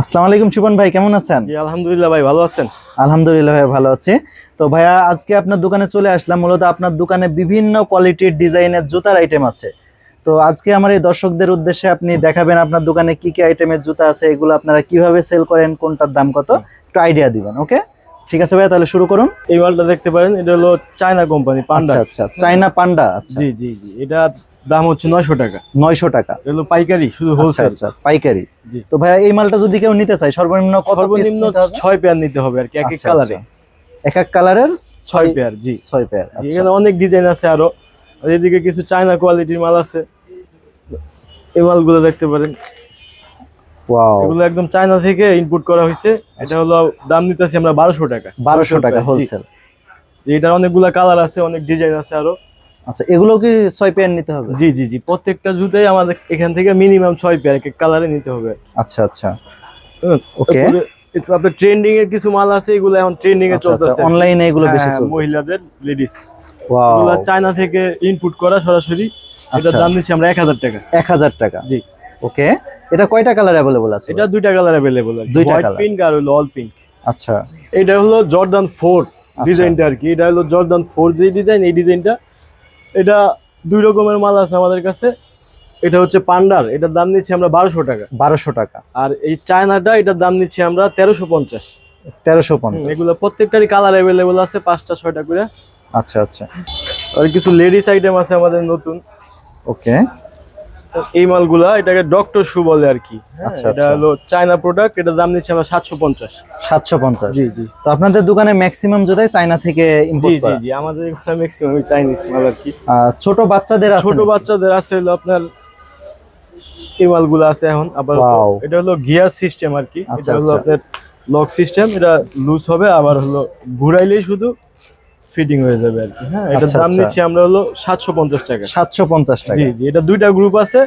আসসালামু আলাইকুম শিপন ভাই কেমন আছেন? জি আলহামদুলিল্লাহ ভাই ভালো আছেন? আলহামদুলিল্লাহ ভাই ভালো আছি। তো ভাইয়া আজকে আপনার দোকানে চলে আসলাম মূলত আপনার দোকানে বিভিন্ন কোয়ালিটির ডিজাইনের জুতার আইটেম আছে। তো আজকে আমার এই দর্শকদের উদ্দেশ্যে আপনি দেখাবেন আপনার দোকানে কি কি আইটেমের জুতা আছে এগুলো আপনারা কীভাবে সেল করেন কোনটার দাম কত একটু আইডিয়া দিবেন ওকে ঠিক আছে ভাইয়া তাহলে শুরু করুন। এই মালটা দেখতে পারেন এটা হলো চায়না কোম্পানি পান্ডা আচ্ছা আচ্ছা চাইনা পান্ডা আচ্ছা। জি জি জি এটা দাম হচ্ছে নয়শো টাকা। নয়শো টাকা। এটা হলো পাইকারি শুধু আচ্ছা হোলসেল আচ্ছা পাইকারি। জি। তো ভাইয়া এই মালটা যদি কেউ নিতে চায় সর্বনিম্ন কত সর্বনিম্ন ছয় পেয়ার নিতে হবে আর কি এক এক আচ্ছা, কালারে আচ্ছা। এক এক কালারের ছয় পেয়ার জি। ছয় পেয়ার আচ্ছা। এখানে অনেক ডিজাইন আছে আরও। এদিকে কিছু চায়না কোয়ালিটির মাল আছে। এই মালগুলো দেখতে পারেন। ওয়াও এগুলো একদম চায়না থেকে ইনপুট করা হয়েছে। এটা হলো দাম নিতেছি আমরা বারোশো টাকা। বারোশো টাকা হোলসেল এটার অনেকগুলা কালার আছে অনেক ডিজাইন আছে আরও। আচ্ছা এগুলো কি ছয় পেয়ার নিতে হবে? জি জি জি প্রত্যেকটা জুতাই আমাদের এখান থেকে মিনিমাম ছয় পেয়ার এক কালারে নিতে হবে। আচ্ছা আচ্ছা। ওকে আপনার ট্রেন্ডিং এর কিছু মাল আছে এগুলো এখন ট্রেন্ডিং এ আচ্ছা আচ্ছা চলতেছে। অনলাইনে এগুলো বেশি হ্যাঁ, চলছে মহিলাদের লেডিস ওয়াও এগুলো চায়না থেকে ইনপুট করা সরাসরি। এটার আচ্ছা। দাম দিচ্ছি আমরা এক হাজার টাকা। এক হাজার টাকা। জি। ওকে এটা কয়টা কালার অ্যাভেলেবল আছে? এটা দুইটা কালার অ্যাভেলেবল দুইটা হোয়াইট colour। পিঙ্ক আর হলো অল পিঙ্ক আচ্ছা। এটা হলো জর্দান ফোর আচ্ছা। ডিজাইনটা আর কি। এটা হলো জর্দান ফোর যে ডিজাইন এই ডিজাইনটা এটা দুই রকমের মাল আছে আমাদের কাছে। এটা হচ্ছে পান্ডার এটার দাম নিচ্ছি আমরা বারোশো টাকা। বারোশো টাকা। আর এই চায়নাটা এটার দাম নিচ্ছি আমরা তেরোশো পঞ্চাশ। তেরোশো পঞ্চাশ। এগুলো প্রত্যেকটারই কালার অ্যাভেলেবল আছে পাঁচটা ছয়টা করে। আচ্ছা আচ্ছা। আর কিছু লেডিস আইটেম আছে আমাদের নতুন। ওকে। এই মালগুলা এটাকে ডক্টর শু বলে আর কি। হ্যাঁ, আচ্ছা, এটা আচ্ছা। হলো চায়না প্রোডাক্ট এটার দাম নিচ্ছে আমরা সাতশো পঞ্চাশ। সাতশো পঞ্চাশ। জি জি। তো আপনাদের দোকানে ম্যাক্সিমাম জুতাই চায়না থেকে জি ইম্পোর্ট জি করা? জি আমাদের এখানে ম্যাক্সিমাম চাইনিজ মাল আর কি। ছোট বাচ্চাদের আছে ছোট বাচ্চাদের আছে হলো আপনার এই মালগুলো আছে এখন আবার এটা হলো গিয়ার সিস্টেম আর কি। আচ্ছা, এটা হলো। আপনার লক সিস্টেম এটা লুজ হবে আবার হলো ঘুরাইলেই শুধু ফিটিং হয়ে যাবে আর কি। হ্যাঁ এটার আচ্ছা, দাম আচ্ছা। নিচ্ছি আমরা হলো সাতশো পঞ্চাশ টাকা। সাতশো পঞ্চাশ টাকা। জি জি এটা দুইটা গ্রুপ আছে।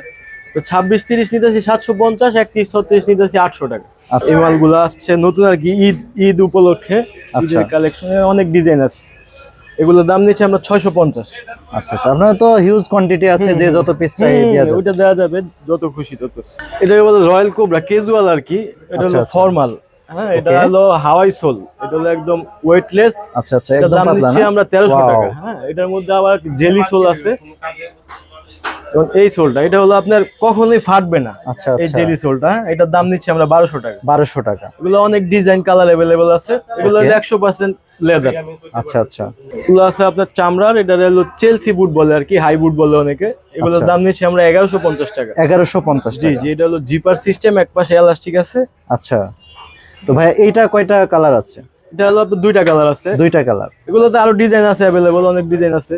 তো ছাব্বিশ তিরিশ নিতেছি সাতশো পঞ্চাশ একত্রিশ ছত্রিশ নিতেছি আটশো টাকা। আচ্ছা। এই মালগুলো আসছে নতুন আর কি ঈদ ঈদ উপলক্ষে। কালেকশনে অনেক ডিজাইন আছে। এগুলোর দাম নিচ্ছে আমরা ছয়শো পঞ্চাশ। আচ্ছা আচ্ছা। আপনার তো হিউজ কোয়ান্টিটি আছে যে যত পিস চাই ওইটা দেওয়া যাবে যত খুশি তত। এটাকে বলে রয়্যাল কোবরা কেজুয়াল আর কি। এটা হলো। ফর্মাল হ্যাঁ এটা. হলো হাওয়াই সোল। এটা হলো একদম ওয়েটলেস আচ্ছা আচ্ছা একদম পাতলা না? আমরা. টাকা। হ্যাঁ এটার মধ্যে আবার জেলি সোল আছে। এবং এই সোলটা এটা হলো আপনার কখনোই ফাটবে না। আচ্ছা এই আচ্ছা। জেলি সোলটা হ্যাঁ, এটার দাম নিচ্ছি আমরা বারোশো টাকা। বারোশো টাকা। এগুলো অনেক ডিজাইন কালার অ্যাভেলেবল আছে। এগুলো Okay. একশো পার্সেন্ট লেদার আচ্ছা আচ্ছা। এগুলো আছে আপনার চামড়ার এটা হলো চেলসি বুট বলে আর কি হাই বুট বলে অনেকে। এগুলোর আচ্ছা। দাম নিচ্ছি আমরা এগারোশো পঞ্চাশ টাকা। এগারোশো পঞ্চাশ জি জি এটা হলো জিপার সিস্টেম এক পাশে এলাস্টিক আছে। আচ্ছা। তো ভাই এইটা কয়টা কালার আছে? এটা হলো দুইটা কালার আছে। দুইটা কালার এগুলোতে আরও ডিজাইন আছে অ্যাভেলেবল অনেক ডিজাইন আছে।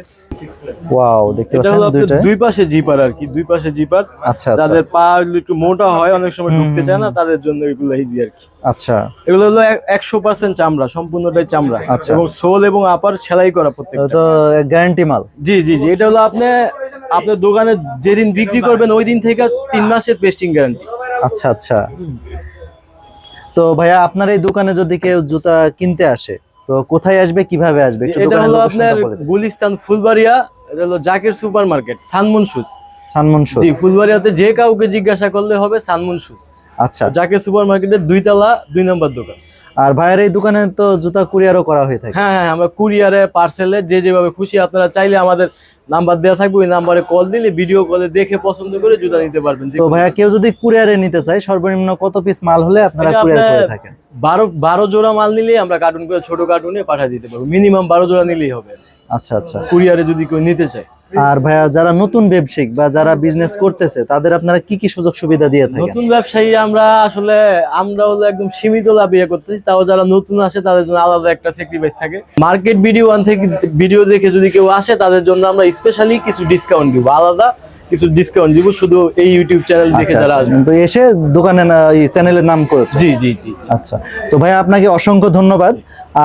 ওয়াও দেখতে পাচ্ছেন দুইটা দুই পাশে জিপার আর কি দুই পাশে জিপার আচ্ছা আচ্ছা। যাদের পা একটু মোটা হয় অনেক সময় ঢুকতে চায় না তাদের জন্য এগুলো ইজি আর কি। আচ্ছা। এগুলো হলো একশো পার্সেন্ট চামড়া সম্পূর্ণটাই চামড়া। আচ্ছা। এবং সোল এবং আপার সেলাই করা প্রত্যেকটা। তো গ্যারান্টি মাল? জি জি জি। এটা হলো আপনি আপনার দোকানে যেদিন বিক্রি করবেন ওই দিন থেকে তিন মাসের পেস্টিং গ্যারান্টি আচ্ছা আচ্ছা। তো ভাইয়া আপনার এই দোকানে যদি কেউ জুতা কিনতে আসে তো কোথায় আসবে কীভাবে আসবে এটা হলো আপনার গুলিস্তান ফুলবাড়িয়া এটা হলো Zakir super market Sunmoon shoes. Sunmoon shoe জি ফুলবাড়িয়াতে যে কাউকে জিজ্ঞাসা করলে হবে সানমুন শুজ। আচ্ছা। জাকির সুপার মার্কেটের দুই তলা দুই নম্বর দোকান। আর ভাইয়ের এই দোকানে তো জুতা কুরিয়ারও করা হয়ে থাকে। হ্যাঁ হ্যাঁ আমরা কুরিয়ারে পার্সেলে যে যেভাবে খুশি আপনারা চাইলে আমাদের নাম্বার দেওয়া থাকবে ওই নাম্বারে কল দিলে ভিডিও কলে দেখে পছন্দ করে জুতা নিতে পারবেন। তো ভাইয়া কেউ যদি কুরিয়ারে নিতে চায় সর্বনিম্ন কত পিস মাল হলে আপনারা কুরিয়ার করে থাকেন? বারো বারো জোড়া মাল নিলে আমরা কার্টুন করে ছোট কার্টুনে পাঠিয়ে দিতে পারব। মিনিমাম বারো জোড়া নিলেই হবে। আচ্ছা আচ্ছা। কুরিয়ারে যদি কেউ নিতে চায়। আর ভাইয়া, যারা নতুন ব্যবসায়িক বা যারা বিজনেস করতেছে, তাদের আপনারা কি কি সুযোগ সুবিধা দিয়ে থাকেন? নতুন ব্যবসায়ী আমরা আসলে আমরা হলো একদম সীমিত লাভ ইয়ে করতেছি, তাও যারা নতুন আসে, তাদের জন্য আলাদা একটা স্যাক্রিফাইস থাকে। মার্কেট ভিডিও ওয়ান থেকে ভিডিও দেখে যদি কেউ আসে, তাদের জন্য আমরা স্পেশালি কিছু ডিসকাউন্ট দিব, আলাদা। কিছু ডিসকাউন্ট দিব শুধু এই ইউটিউব চ্যানেল দেখে আচ্ছা যারা আচ্ছা। আসবে। কিন্তু এসে দোকানে না এই চ্যানেলের নাম করে জি জি জি আচ্ছা। তো ভাই আপনাকে অসংখ্য ধন্যবাদ।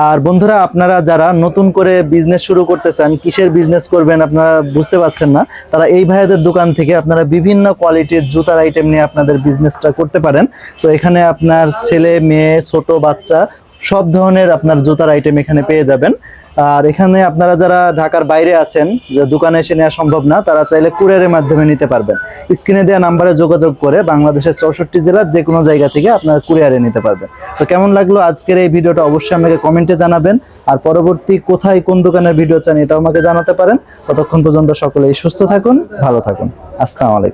আর বন্ধুরা আপনারা যারা নতুন করে বিজনেস শুরু করতে চান কিসের বিজনেস করবেন আপনারা বুঝতে পারছেন না তারা এই ভাইয়াদের দোকান থেকে আপনারা বিভিন্ন কোয়ালিটির জুতার আইটেম নিয়ে আপনাদের বিজনেসটা করতে পারেন। তো এখানে আপনার ছেলে মেয়ে ছোট বাচ্চা সব ধরনের আপনার জুতার আইটেম এখানে পেয়ে যাবেন। আর এখানে আপনারা যারা ঢাকার বাইরে আছেন, যে দোকানে এসে নেওয়া সম্ভব না, তারা চাইলে কুরিয়ারের মাধ্যমে নিতে পারবেন। স্ক্রিনে দেওয়া নাম্বারে যোগাযোগ করে বাংলাদেশের চৌষট্টি জেলার যে কোনো জায়গা থেকে আপনারা কুরিয়ারে নিতে পারবেন। তো কেমন লাগল আজকের এই ভিডিওটা অবশ্যই আমাকে কমেন্টে জানাবেন। আর পরবর্তী কোথায় কোন দোকানের ভিডিও চান এটাও আমাকে জানাতে পারেন। ততক্ষণ পর্যন্ত সকলেই সুস্থ থাকুন, ভালো থাকুন। আসসালামু আলাইকুম।